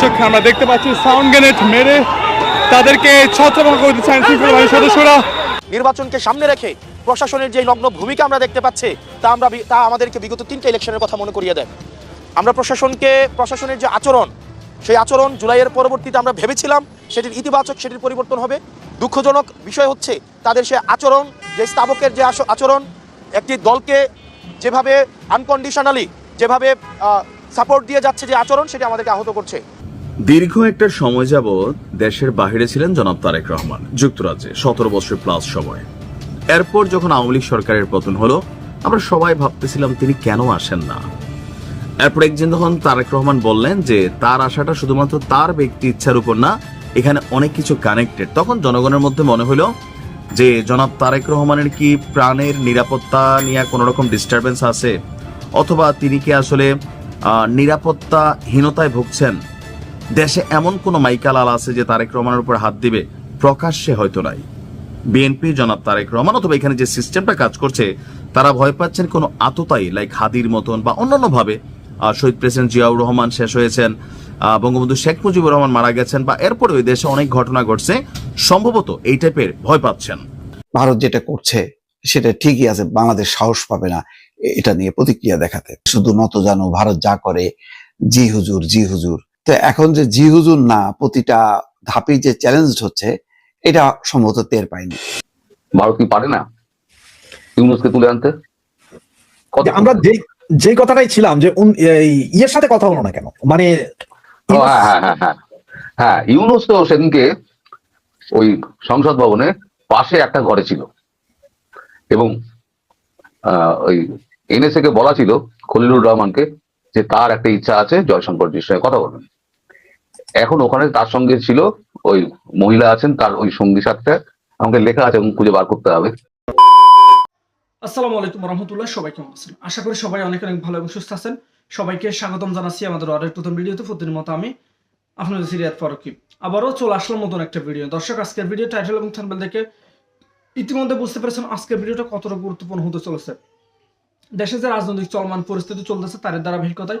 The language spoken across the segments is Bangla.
দর্শক আমরা দেখতে পাচ্ছি সাউন্ড গ্রেনেড মেরে তাদেরকে ছত্রভঙ্গ করতে চান সদস্যরা। নির্বাচনকে সামনে রেখে প্রশাসনের যে নগ্ন ভূমিকা আমরা দেখতে পাচ্ছি, তা আমরা তা আমাদেরকে বিগত তিনটা ইলেকশনের কথা মনে করিয়ে দেয়। আমরা প্রশাসনকে, প্রশাসনের যে আচরণ, সেই আচরণ জুলাইয়ের পরবর্তীতে আমরা ভেবেছিলাম, সেটির ইতিবাচক, সেটির পরিবর্তন হবে। দুঃখজনক বিষয় হচ্ছে, তাদের সে আচরণ, যে স্থাবকের যে আচরণ, একটি দলকে যেভাবে আনকন্ডিশনালি যেভাবে সাপোর্ট দিয়ে যাচ্ছে যে আচরণ, সেটি আমাদেরকে আহত করছে। দীর্ঘ একটা সময় যাবৎ দেশের বাইরে ছিলেন জনাব তারেক রহমান, যুক্তরাজ্যে, সতেরো বছর প্লাস সময়। এরপর যখন আওয়ামী লীগ সরকারের পতন হলো, আমরা সবাই ভাবতেছিলাম তিনি কেন আসেন না। এরপর একদিন তখন তারেক রহমান বললেন যে, তার আশাটা শুধুমাত্র তার ব্যক্তি ইচ্ছার উপর না, এখানে অনেক কিছু কানেক্টেড তখন জনগণের মধ্যে মনে হলো যে, জনাব তারেক রহমানের কি প্রাণের নিরাপত্তা নিয়ে কোনো রকম ডিস্টারবেন্স আছে? অথবা তিনি কি আসলে নিরাপত্তাহীনতায় ভুগছেন? দেশে এমন কোন মাইকালাল আছে যে তারেক রহমানের উপর হাত দিবে? প্রকাশ্যে হয়তো নাই। বিএনপি জনাব তারেক রহমান অথবা এখানে যে সিস্টেমটা কাজ করছে তারা ভয় পাচ্ছেন কোনো আততাই লাইক হাদির মতন বা অন্যান্য ভাবে আহ, শহীদ প্রেসিডেন্ট জিয়াউর রহমান শেষ হয়েছেন বঙ্গবন্ধু শেখ মুজিবুর রহমান মারা গেছেন বা এরপরে ওই দেশে অনেক ঘটনা ঘটছে সম্ভবত এই টাইপের ভয় পাচ্ছেন। ভারত যেটা করছে সেটা ঠিকই আছে বাংলাদেশ সাহস পাবে না এটা নিয়ে প্রতিক্রিয়া দেখাতে। শুধু নত জানো ভারত যা করে জি হুজুর জি হুজুর। তো এখন যে জি হুজুর না প্রতিটা ধাপেই যে চ্যালেঞ্জ হচ্ছে এটা সম্ভবত টের পাইনি। ভারত কি পারে না? ইউনুসকে তুলে আনতে? আমরা যে যে কথাটাই ছিলাম যে ইয়ের সাথে কথা হলো না কেন? মানে হ্যাঁ হ্যাঁ হ্যাঁ হ্যাঁ। হ্যাঁ ইউনুস তো সেদিনকে ওই সংসদ ভবনের পাশে একটা ঘরে ছিল। এবং আহ, ওই এনএসএ কে বলা ছিল খলিলুর রহমানকে যে তার একটা ইচ্ছা আছে জয়শঙ্করজির সঙ্গে কথা বলবেন এখন ওখানে তার সঙ্গে ছিল ওই মহিলা আছেন, তার ওই সঙ্গী সাথে। আমাকে লেখা আছে এবং খুঁজে বার করতে হবে। আসসালামু আলাইকুম রহমতুল্লাহ, সবাই কেমন আছেন? আশা করি সবাই অনেক অনেক ভালো এবং সুস্থ আছেন। সবাইকে স্বাগতম জানাচ্ছি আমাদের আরেক নতুন ভিডিওতে। প্রতিদিন মতো আমি আপনাদের সিরিয়াত ফারুকি। আবারও চলে আসলাম নতুন একটা ভিডিও। দর্শক, আজকের ভিডিও টাইটেল এবং থাম্বনেল দেখে ইতিমধ্যে বুঝতে পেরেছেন আজকের ভিডিওটা কতটা গুরুত্বপূর্ণ হতে চলেছে। দেশে যে রাজনৈতিক চলমান পরিস্থিতি চলতেছে তার ধারাবাহিকতায়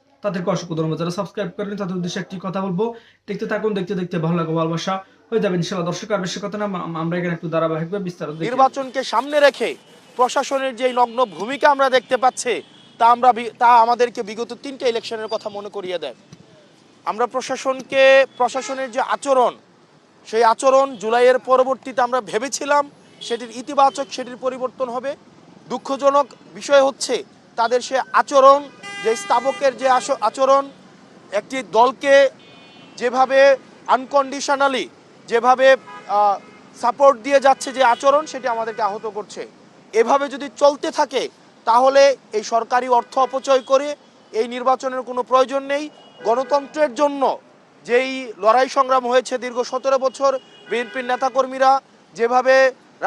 তাদেরকে অসংখ্য ধন্যবাদ। যারা সাবস্ক্রাইব করেন তাদের উদ্দেশ্যে একটি কথা বলব। দেখতে থাকুন, দেখতে দেখতে ভালো লাগবে ভালোবাসা। হয়ে যাবে ইনশাল্লাহ দর্শক, আর বেশি কথা না আমরা এখানে একটু ধারাবাহিকভাবে বিস্তারিত নির্বাচনকে সামনে রেখে প্রশাসনের যে নগ্ন ভূমিকা আমরা দেখতে পাচ্ছি, তা আমরা তা আমাদেরকে বিগত তিনটা ইলেকশনের কথা মনে করিয়ে দেয়। আমরা প্রশাসনকে, প্রশাসনের যে আচরণ, সেই আচরণ জুলাইয়ের পরবর্তীতে আমরা ভেবেছিলাম, সেটির ইতিবাচক, সেটির পরিবর্তন হবে। দুঃখজনক বিষয় হচ্ছে, তাদের সে আচরণ যে স্থাবকের যে আচরণ, একটি দলকে যেভাবে আনকন্ডিশনালি যেভাবে সাপোর্ট দিয়ে যাচ্ছে যে আচরণ, সেটি আমাদেরকে আহত করছে। এভাবে যদি চলতে থাকে, তাহলে এই সরকারি অর্থ অপচয় করে এই নির্বাচনের কোনো প্রয়োজন নেই। গণতন্ত্রের জন্য যেই লড়াই সংগ্রাম হয়েছে দীর্ঘ সতেরো বছর, বিএনপির নেতাকর্মীরা যেভাবে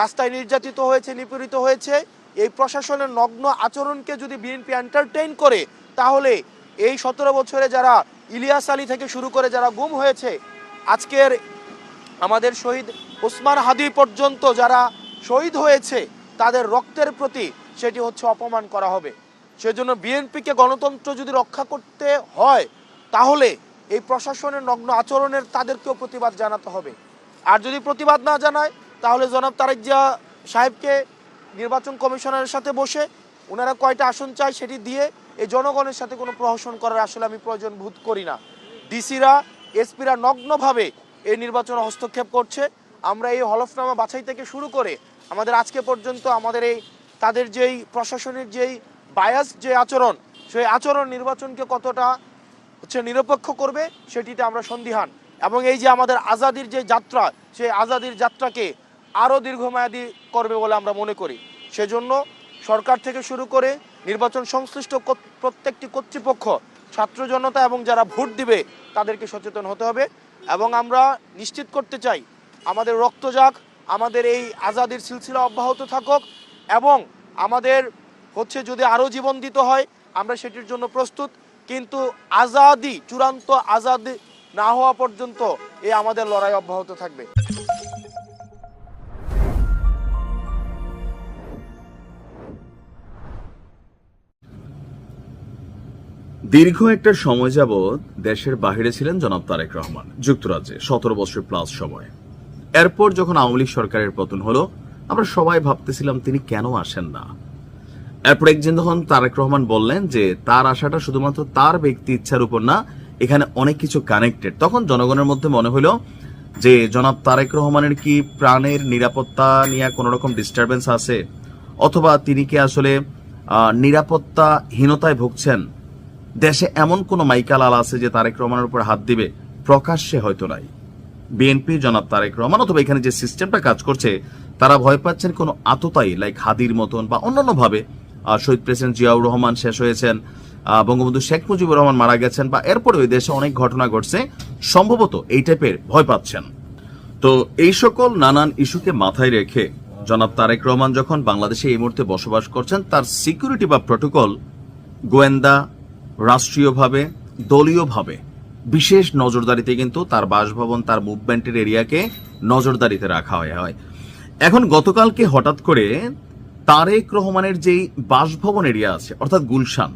রাস্তায় নির্যাতিত হয়েছে, নিপীড়িত হয়েছে, এই প্রশাসনের নগ্ন আচরণকে যদি বিএনপি এন্টারটেইন করে তাহলে এই সতেরো বছরে যারা ইলিয়াস আলী থেকে শুরু করে যারা গুম হয়েছে, আজকের আমাদের শহীদ ওসমান হাদি পর্যন্ত যারা শহীদ হয়েছে, তাদের রক্তের প্রতি সেটি হচ্ছে অপমান করা হবে। সেজন্য বিএনপিকে গণতন্ত্র যদি রক্ষা করতে হয়, তাহলে এই প্রশাসনের নগ্ন আচরণের তাদেরকেও প্রতিবাদ জানাতে হবে। আর যদি প্রতিবাদ না জানায়, তাহলে জনাব তারেক জিয়া সাহেবকে নির্বাচন কমিশনারের সাথে বসে ওনারা কয়টা আসন চায় সেটি দিয়ে এই জনগণের সাথে কোনো প্রহসন করার আসলে আমি প্রয়োজন বোধ করি না। ডিসিরা, এসপিরা নগ্নভাবে এই নির্বাচনে হস্তক্ষেপ করছে। আমরা এই হলফনামা বাছাই থেকে শুরু করে আমাদের আজকে পর্যন্ত আমাদের এই তাদের যেই প্রশাসনের যেই বায়াস যে আচরণ, সেই আচরণ নির্বাচনকে কতটা হচ্ছে নিরপেক্ষ করবে সেটিতে আমরা সন্দিহান। এবং এই যে আমাদের আজাদির যে যাত্রা, সেই আজাদির যাত্রাকে আরও দীর্ঘমেয়াদী করবে বলে আমরা মনে করি। সেজন্য সরকার থেকে শুরু করে নির্বাচন সংশ্লিষ্ট প্রত্যেকটি কর্তৃপক্ষ, ছাত্র জনতা এবং যারা ভোট দিবে তাদেরকে সচেতন হতে হবে। এবং আমরা নিশ্চিত করতে চাই, আমাদের রক্ত যাক, আমাদের এই আজাদির সিলসিলা অব্যাহত থাকুক এবং আমাদের হচ্ছে যদি আরও জীবন দিতে হয়, আমরা সেটির জন্য প্রস্তুত। কিন্তু আজাদি, চূড়ান্ত আজাদি না হওয়া পর্যন্ত এই আমাদের লড়াই অব্যাহত থাকবে। দীর্ঘ একটা সময় যাবৎ দেশের বাহিরে ছিলেন জনাব তারেক রহমান, যুক্তরাজ্যে, সতেরো বছর প্লাস সময়। এরপর যখন আওয়ামী লীগ সরকারের পতন হলো, আমরা সবাই ভাবতেছিলাম তিনি কেন আসেন না। এরপর একদিন তখন তারেক রহমান বললেন যে, তার আশাটা শুধুমাত্র তার ব্যক্তি ইচ্ছার উপর না, এখানে অনেক কিছু কানেক্টেড তখন জনগণের মধ্যে মনে হলো যে, জনাব তারেক রহমানের কি প্রাণের নিরাপত্তা নিয়ে কোনো রকম ডিস্টারবেন্স আছে? অথবা তিনি কি আসলে নিরাপত্তাহীনতায় ভুগছেন? দেশে এমন কোন মাইকালাল আছে যে তারেক রহমানের উপর হাত দিবে? প্রকাশ্যে হয়তো নাই। বিএনপি জনাব তারেক রহমান অথবা এখানে যে সিস্টেমটা কাজ করছে, তারা ভয় পাচ্ছেন কোনো আততায়ী লাইক হাদির মতন বা অন্যান্য ভাবে শহীদ প্রেসিডেন্ট জিয়াউর রহমান শেষ হয়েছেন বঙ্গবন্ধু শেখ মুজিবুর রহমান মারা গেছেন বা এরপরে ওই দেশে অনেক ঘটনা ঘটছে, সম্ভবত এই টাইপের ভয় পাচ্ছেন। তো এই সকল নানান ইস্যুকে মাথায় রেখে জনাব তারেক রহমান যখন বাংলাদেশে এই মুহূর্তে বসবাস করছেন, তার সিকিউরিটি বা প্রোটোকল গোয়েন্দা রাষ্ট্রীয়ভাবে, দলীয়ভাবে বিশেষ নজরদারিতে কিন্তু তার বাসভবন, তার মুভমেন্টের এরিয়াকে নজরদারিতে রাখা হয় হয়। এখন গতকালকে হঠাৎ করে তারেক রহমানের যেই বাসভবন এরিয়া আছে, অর্থাৎ গুলশান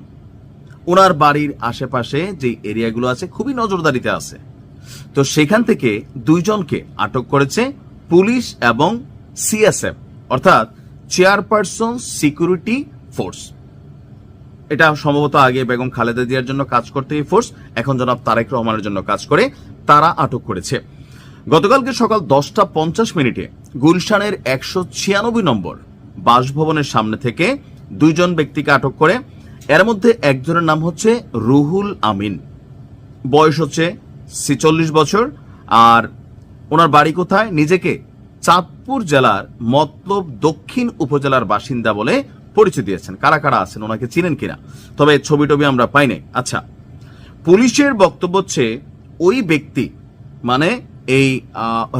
ওনার বাড়ির আশেপাশে যে এরিয়াগুলো আছে খুবই নজরদারিতে আছে। তো সেখান থেকে দুইজনকে আটক করেছে পুলিশ এবং সিএসএফ অর্থাৎ চেয়ারপারসন সিকিউরিটি ফোর্স এটা সম্ভবত আগে বেগম খালেদা জিয়ার জন্য কাজ করতে এই ফোর্স এখন জনাব তারেক রহমানের জন্য কাজ করে তারা আটক করেছে। গতকালকে সকাল দশটা পঞ্চাশ মিনিটে গুলশানের একশো ছিয়ানব্বই নম্বর বাসভবনের সামনে থেকে দুইজন ব্যক্তিকে আটক করে, এর মধ্যে একজনের নাম হচ্ছে রুহুল আমিন। বয়স হচ্ছে ছিচল্লিশ বছর, আর ওনার বাড়ি কোথায়? নিজেকে চাঁদপুর জেলার মতলব দক্ষিণ উপজেলার বাসিন্দা বলে পরিচয় দিয়েছেন। কারা কারা আছেন, ওনাকে চিনেন কিনা? তবে ছবি টবি আমরা পাই নাই। আচ্ছা পুলিশের বক্তব্য হচ্ছে ওই ব্যক্তি মানে এই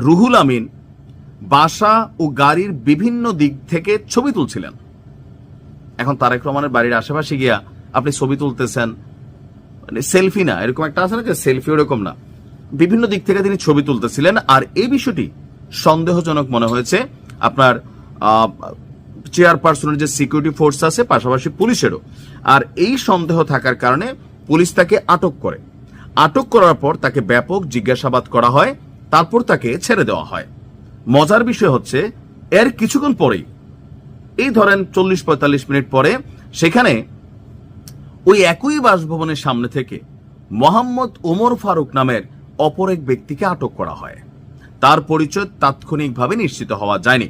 রুহুল আমিন, বাসা ও গাড়ির বিভিন্ন দিক থেকে ছবি তুলছিলেন। এখন তারেক রহমানের বাড়ির আশেপাশে গিয়া আপনি ছবি তুলতেছেন মানে সেলফি না, এরকম একটা আছে না যে সেলফি ওরকম না। বিভিন্ন দিক থেকে তিনি ছবি তুলতেছিলেন, আর এই বিষয়টি সন্দেহজনক মনে হয়েছে। আপনার চেয়ারপারসনের যে সিকিউরিটি ফোর্স আছে, পাশাপাশি পুলিশেরও। আর এই সন্দেহ থাকার কারণে পুলিশ তাকে আটক করে। আটক করার পর তাকে ব্যাপক জিজ্ঞাসাবাদ করা হয়, তারপর তাকে ছেড়ে দেওয়া হয়। মজার বিষয় হচ্ছে, এর কিছুক্ষণ পরেই, এই ধরেন চল্লিশ পঁয়তাল্লিশ মিনিট পরে, সেখানে ওই একই বাসভবনের সামনে থেকে মোহাম্মদ ওমর ফারুক নামের অপর এক ব্যক্তিকে আটক করা হয়। তার পরিচয় তাৎক্ষণিকভাবে নিশ্চিত হওয়া যায়নি।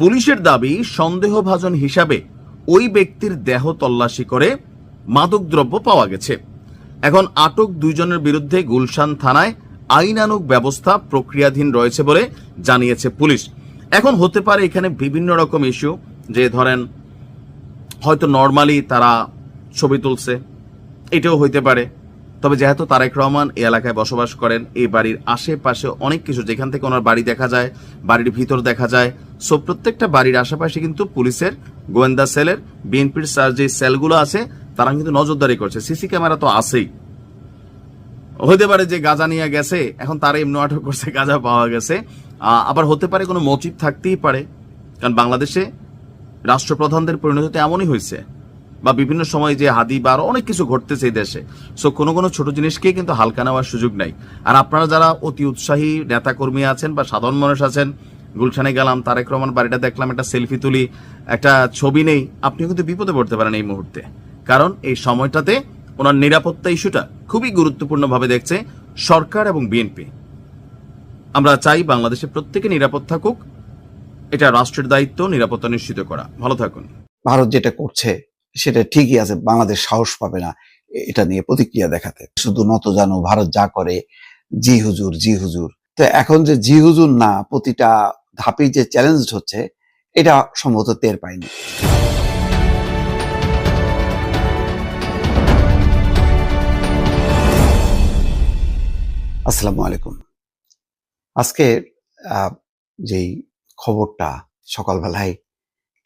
পুলিশের দাবি, সন্দেহভাজন হিসাবে ওই ব্যক্তির দেহ তল্লাশি করে মাদকদ্রব্য পাওয়া গেছে। এখন আটক দুইজনের বিরুদ্ধে গুলশান থানায় আইনানুগ ব্যবস্থা প্রক্রিয়াধীন রয়েছে বলে জানিয়েছে পুলিশ। এখন হতে পারে এখানে বিভিন্ন রকম ইস্যু, যে ধরেন হয়তো নর্মালি তারা ছবি তুলছে, এটাও হইতে পারে। তবে যেহেতু তারেক রহমান এই এলাকায় বসবাস করেন, এই বাড়ির আশেপাশে অনেক কিছু, যেখান থেকে ওনার বাড়ি দেখা যায়, বাড়ির ভিতর দেখা যায়। সো প্রত্যেকটা বাড়ির আশেপাশে কিন্তু পুলিশের, গোয়েন্দা সেলের, বিএনপির স্যার যে সেলগুলো আছে, তারা কিন্তু নজরদারি করছে। সিসি ক্যামেরা তো আছেই। হতে পারে যে গাঁজা নিয়ে গেছে, এখন তারা এমনি আটক করছে, গাঁজা পাওয়া গেছে। আবার হতে পারে কোনো মোটিভ থাকতেই পারে, কারণ বাংলাদেশে রাষ্ট্রপ্রধানদের পরিণতি এমনই হয়েছে। বা বিভিন্ন সময় যে হাদি বা আরও অনেক কিছু ঘটতেছে এই দেশে। সো কোনো কোনো ছোট জিনিসকে কিন্তু হালকা নেওয়ার সুযোগ নাই। আর আপনারা যারা অতি উৎসাহী নেতাকর্মী আছেন বা সাধারণ মানুষ আছেন, গুলশানে গেলাম, তারেক রহমান বাড়িটা দেখলাম, একটা সেলফি তুলি, একটা ছবি নেই, আপনি কিন্তু বিপদে পড়তে পারেন এই মুহূর্তে। কারণ এই সময়টাতে ওনার নিরাপত্তা ইস্যুটা খুবই গুরুত্বপূর্ণভাবে দেখছে সরকার এবং বিএনপি। আমরা চাই বাংলাদেশে প্রত্যেকে নিরাপদ থাকুক। এটা রাষ্ট্রের দায়িত্ব, নিরাপত্তা নিশ্চিত করা। ভালো থাকুন। ভারত যেটা করছে সেটা ঠিকই আছে, বাংলাদেশ সাহস পাবে না এটা নিয়ে প্রতিক্রিয়া দেখাতে। শুধু নত জানো, ভারত যা করে, জি হুজুর জি হুজুর। তো এখন যে জি হুজুর না, প্রতিটা ধাপেই যে চ্যালেঞ্জ হচ্ছে, এটা সম্ভবত টের পাইনি। আসসালামু আলাইকুম। আজকে যেই খবরটা সকালবেলায়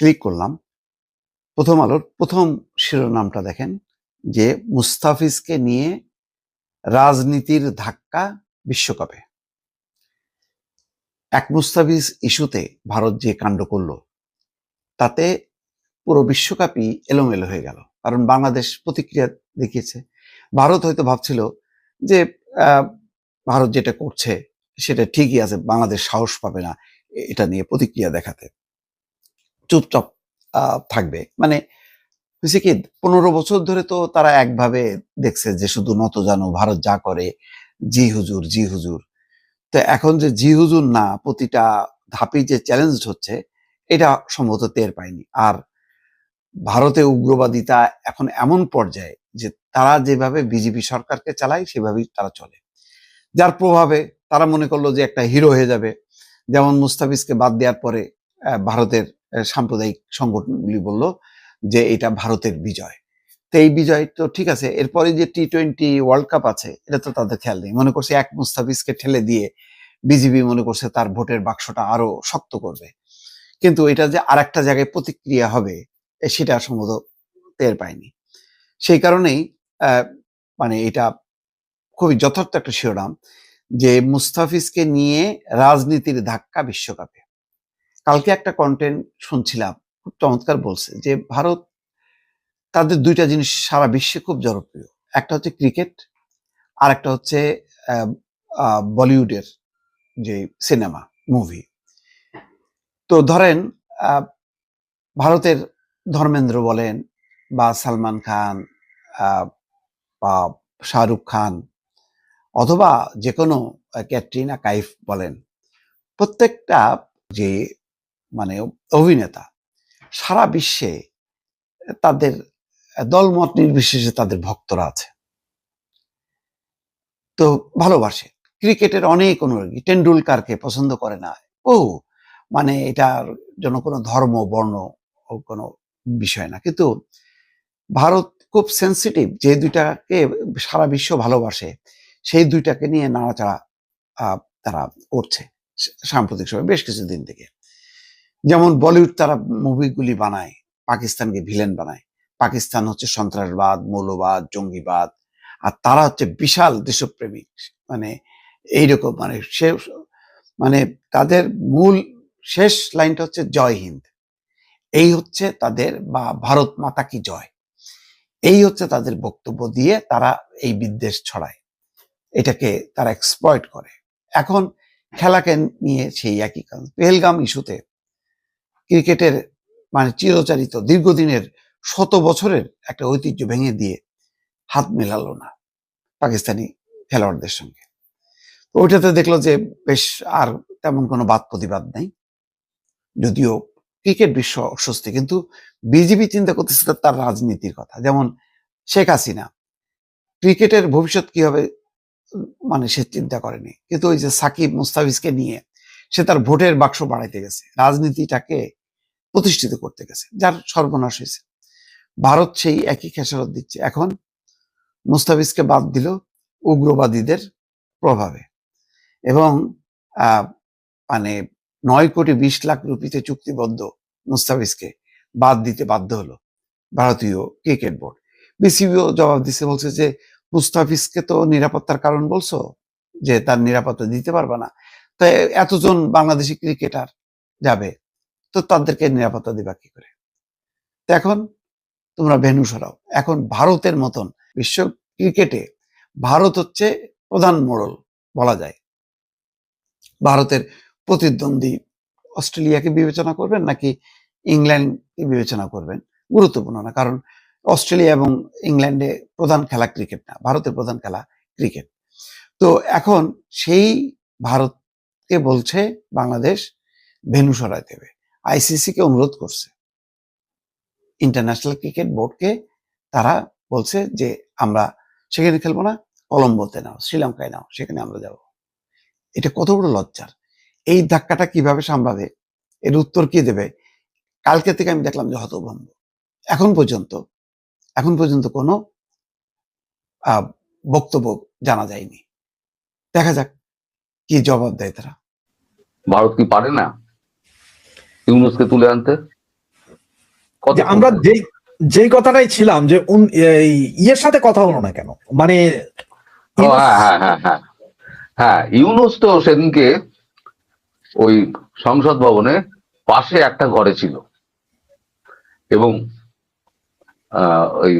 ক্লিক করলাম প্রথম আলোর প্রথম শিরোনামটা দেখেন, যে মুস্তাফিজকে নিয়ে রাজনীতির ধাক্কা বিশ্বকাপে। এক মুস্তাফিজ ইস্যুতে ভারত যে কাণ্ড করল, তাতে পুরো বিশ্বকাপই এলোমেলো হয়ে গেল। কারণ বাংলাদেশ প্রতিক্রিয়া দেখিয়েছে। ভারত হয়তো ভাবছিল যে ভারত যেটা করছে, সেটা ঠিকই আছে, বাংলাদেশ সাহস পাবে না এটা নিয়ে প্রতিক্রিয়া দেখাতে। চুপচাপ থাকবে। মানে হয়েছে কি, পনেরো বছর ধরে তো তারা একভাবে দেখছে যে শুধু নত জানো, ভারত যা করে, জি হুজুর জি হুজুর। তো এখন যে জি হুজুর না, প্রতিটা ধাপেই যে চ্যালেঞ্জ হচ্ছে, এটা সম্ভবত টের পায়নি। আর ভারতে উগ্রবাদিতা এখন এমন পর্যায়ে যে তারা যেভাবে বিজেপি সরকারকে চালায়, সেভাবেই তারা চলে। যার প্রভাবে তারা মনে করল যে একটা হিরো হয়ে যাবে। যেমন মুস্তাফিজকে বাদ দেওয়ার পরে ভারতের সাম্প্রদায়িক সংগঠনগুলি বলল যে এটা ভারতের বিজয়। তো এই বিজয় তো ঠিক আছে, এরপরে যে টি টোয়েন্টি ওয়ার্ল্ড কাপ আছে, এটা তো তাদের খেয়াল নেই। মনে করছে এক মুস্তাফিজকে ঠেলে দিয়ে বিজিবি মনে করছে তার ভোটের বাক্সটা আরও শক্ত করবে। কিন্তু এটা যে আর একটা জায়গায় প্রতিক্রিয়া হবে সেটা সম্ভবত টের পায়নি। সেই কারণেই মানে এটা খুবই যথার্থ একটা শিরোনাম যে মুস্তাফিজকে নিয়ে রাজনীতির ধাক্কা বিশ্বকাপে। কালকে একটা কন্টেন্ট শুনছিলাম, খুব চমৎকার বলছে যে ভারত তাদের দুইটা জিনিস সারা বিশ্বে খুব জনপ্রিয়। একটা হচ্ছে ক্রিকেট আর একটা হচ্ছে বলিউডের যে সিনেমা মুভি তো ধরেন ভারতের ধর্মেন্দ্র বলেন বা সালমান খান বা শাহরুখ খান, অথবা যে কোনো ক্যাটরিনা কাইফ বলেন, প্রত্যেকটা যে মানে অভিনেতা। সারা বিশ্বে তাদের দলমত নির্বিশেষে তাদের ভক্তরা আছে। তো ভালোবাসে। ক্রিকেটের অনেক অনুরাগী। টেন্ডুলকারকে পছন্দ করে না। ও মানে এটার জন্য কোনো ধর্ম, বর্ণ কোনো বিষয় না। কিন্তু ভারত খুব সেন্সিটিভ যে দুইটাকে সারা বিশ্ব ভালোবাসে, সেই দুইটাকে নিয়ে নাড়াচাড়া তারা করছে সাম্প্রতিক সময় বেশ কিছুদিন থেকে। যেমন বলিউড তারা মুভিগুলি বানায়, পাকিস্তানকে ভিলেন বানায়। পাকিস্তান হচ্ছে সন্ত্রাসবাদ, মৌলবাদ, জঙ্গিবাদ, আর তারা হচ্ছে বিশাল দেশপ্রেমিক। মানে এইরকম মানে সে মানে তাদের মূল শেষ লাইনটা হচ্ছে জয় হিন্দ। এই হচ্ছে তাদের বা ভারত মাতা কি জয়। এই হচ্ছে তাদের বক্তব্য দিয়ে তারা এই বিদ্বেষ ছড়ায়। এটাকে তারা এক্সপ্লয়েট করে। এখন খেলাকে নিয়ে সেই একই কারণ পেহেলগাম ইস্যুতে ক্রিকেটের মানে চিরচারিত দীর্ঘদিনের শত বছরের একটা ঐতিহ্য ভেঙে দিয়ে হাত মেলালো না পাকিস্তানি খেলোয়াড়দের সঙ্গে। তো ওইটাতে দেখল যে বেশ আর তেমন কোনো বাদ প্রতিবাদ নেই। যদিও ক্রিকেট বিশ্ব অস্বস্তি, কিন্তু বিজেপি চিন্তা করতেছে তার- তার রাজনীতির কথা। যেমন শেখ হাসিনা, ক্রিকেটের ভবিষ্যৎ কি হবে মানে সে চিন্তা করেনি। কিন্তু ওই যে সাকিব মুস্তাফিজকে নিয়ে সে তার ভোটের বাক্স বাড়াইতে গেছে। রাজনীতিটাকে প্রতিষ্ঠিত করতে গেছে, যার সর্বনাশ হয়েছে। ভারত সেই একই খেসারত দিচ্ছে। এখন মুস্তাফিজকে বাদ দিল উগ্রবাদীদের প্রভাবে। এবং মানে নয় কোটি বিশ লাখ রুপিতে চুক্তিবদ্ধ মুস্তাফিজকে বাদ দিতে বাধ্য হলো ভারতীয় ক্রিকেট বোর্ড। বিসিবিও জবাব দিচ্ছে বলছে যে, মুস্তাফিজকে তো নিরাপত্তার কারণ বলছো, যে তার নিরাপত্তা দিতে পারবে না। তো এতজন বাংলাদেশি ক্রিকেটার যাবে তো তাদেরকে নিরাপত্তা দিবা কি করে? তো এখন তোমরা ভেনু সরাও। এখন ভারতের মতন বিশ্ব ক্রিকেটে ভারত হচ্ছে প্রধান মোড়ল বলা যায়। ভারতের প্রতিদ্বন্দ্বী অস্ট্রেলিয়াকে বিবেচনা করবেন নাকি ইংল্যান্ডকে বিবেচনা করবেন? গুরুত্বপূর্ণ না, কারণ অস্ট্রেলিয়া এবং ইংল্যান্ডে প্রধান খেলা ক্রিকেট না, ভারতের প্রধান খেলা ক্রিকেট। তো এখন সেই ভারতকে বলছে বাংলাদেশ ভেনু সরাই দেবে আইসিসি কে অনুরোধ করছে। ইন্টারন্যাশনাল ক্রিকেট বোর্ডকে তারা বলছে যে, আমরা সেখানে খেলব না, কলম্বোতে নাও, শ্রীলঙ্কায় নাও, সেখানে আমরা যাব। এটা কত বড় লজ্জার। এই ধাক্কাটা কীভাবে সামলাবে? এর উত্তর কি দেবে? কালকে থেকে আমি দেখলাম যে হতভম্ব। এখন পর্যন্ত এখন পর্যন্ত কোনো বক্তব্য জানা যায়নি। দেখা যাক, কি জবাব দেয় তারা। ভারত কি পারে না? ইউনুসকে তুলে আনতে? কত যে আমরা যেই যেই কথাটাই ছিলাম যে ইয়ের সাথে কথা হলো না কেন? মানে হ্যাঁ হ্যাঁ হ্যাঁ হ্যাঁ। ইউনুস তো সেদিনকে ওই সংসদ ভবনে পাশে একটা ঘরে ছিল। এবং আহ, ওই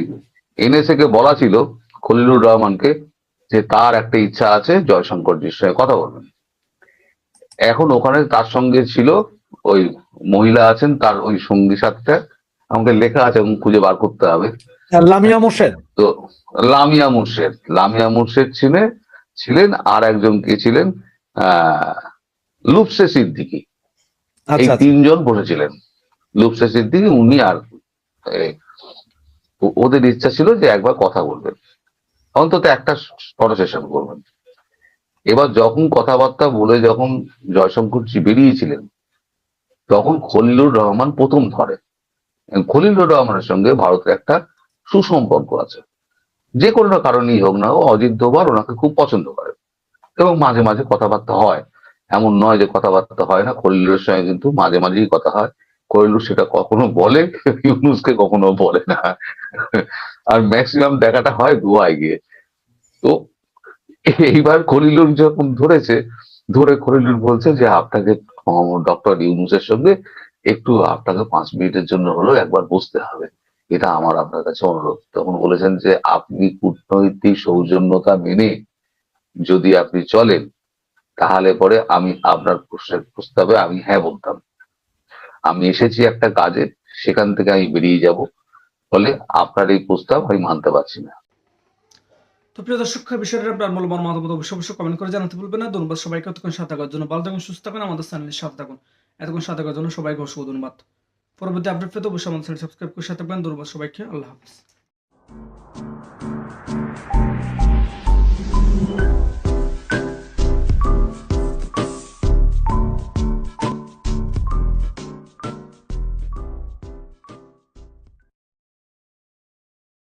এনএসএ কে বলা ছিল খলিলুর রহমানকে যে তার একটা ইচ্ছা আছে জয়শঙ্করজির সঙ্গে কথা বলবেন। এখন ওখানে তার সঙ্গে ছিল ওই মহিলা আছেন তার ওই সঙ্গী সাথীটা আমাকে লেখা আছে এবং খুঁজে বার করতে হবে। লামিয়া মোর্শেদ? তো লামিয়া মুর্শেদ লামিয়া মুর্শেদ ছিলেন ছিলেন আর একজন কে ছিলেন? আহ লুপসে সিদ্দিকি। এই আচ্ছা। আচ্ছা। তিনজন বসেছিলেন লুপসে সিদ্দিকি উনি আর ওদের ইচ্ছা ছিল যে একবার কথা বলবেন। অন্তত একটা ফটো সেশন করবেন। এবার যখন কথাবার্তা বলে যখন জয়শঙ্করজি বেরিয়েছিলেন তখন খলিলুর রহমান প্রথম ধরে। খলিলুর রহমানের সঙ্গে ভারতের একটা সুসম্পর্ক আছে। যে কোনো কারণেই হোক না অজিত দোভাল ওনাকে খুব পছন্দ করে। এবং মাঝে মাঝে কথাবার্তা হয়। এমন নয় যে কথাবার্তা হয় না খলিলুরের সঙ্গে কিন্তু মাঝে মাঝেই কথা হয়। খলিলুর সেটা কখনো বলে, ইউনুসকে কখনো বলে না। আর ম্যাক্সিমাম দেখাটা হয় গোয়ায় গিয়ে। তো এইবার খলিলুর যখন ধরেছে ধরে খলিলুর বলছে যে আপনাকে ডক্টর ইউনুসের সঙ্গে একটু আপনাকে পাঁচ মিনিটের জন্য হলেও একবার বসতে হবে। এটা আমার আপনার কাছে অনুরোধ। তখন বলেছেন যে, আপনি কূটনৈতিক সৌজন্যতা মেনে যদি আপনি চলেন, তাহলে পরে আমি আপনার প্রশ্নের প্রস্তাবে আমি হ্যাঁ বলতাম। আমি এসেছি একটা কাজে, সেখান থেকে আমি বেরিয়ে যাব। ফলে আপনার এই প্রস্তাব আমি মানতে পারছি না। তো প্রিয় দর্শক বিষয়টা আপনার মূল্যবান মতামত অবশ্যই অবশ্যই কমেন্ট করে জানাতে ভুলবেন না। ধন্যবাদ সবাইকে। এতক্ষণ সাথে থাকার জন্য ভালো থাকুন, সুস্থ থাকুন, আমাদের চ্যানেলে সাথে থাকুন। এতক্ষণ সাথে থাকার জন্য সবাইকে অসংখ্য ধন্যবাদ। পরবর্তী আপডেট পেতে অবশ্যই আমাদের চ্যানেল সাবস্ক্রাইব করে সাথে থাকবেন। ধন্যবাদ সবাইকে। আল্লাহ হাফিজ।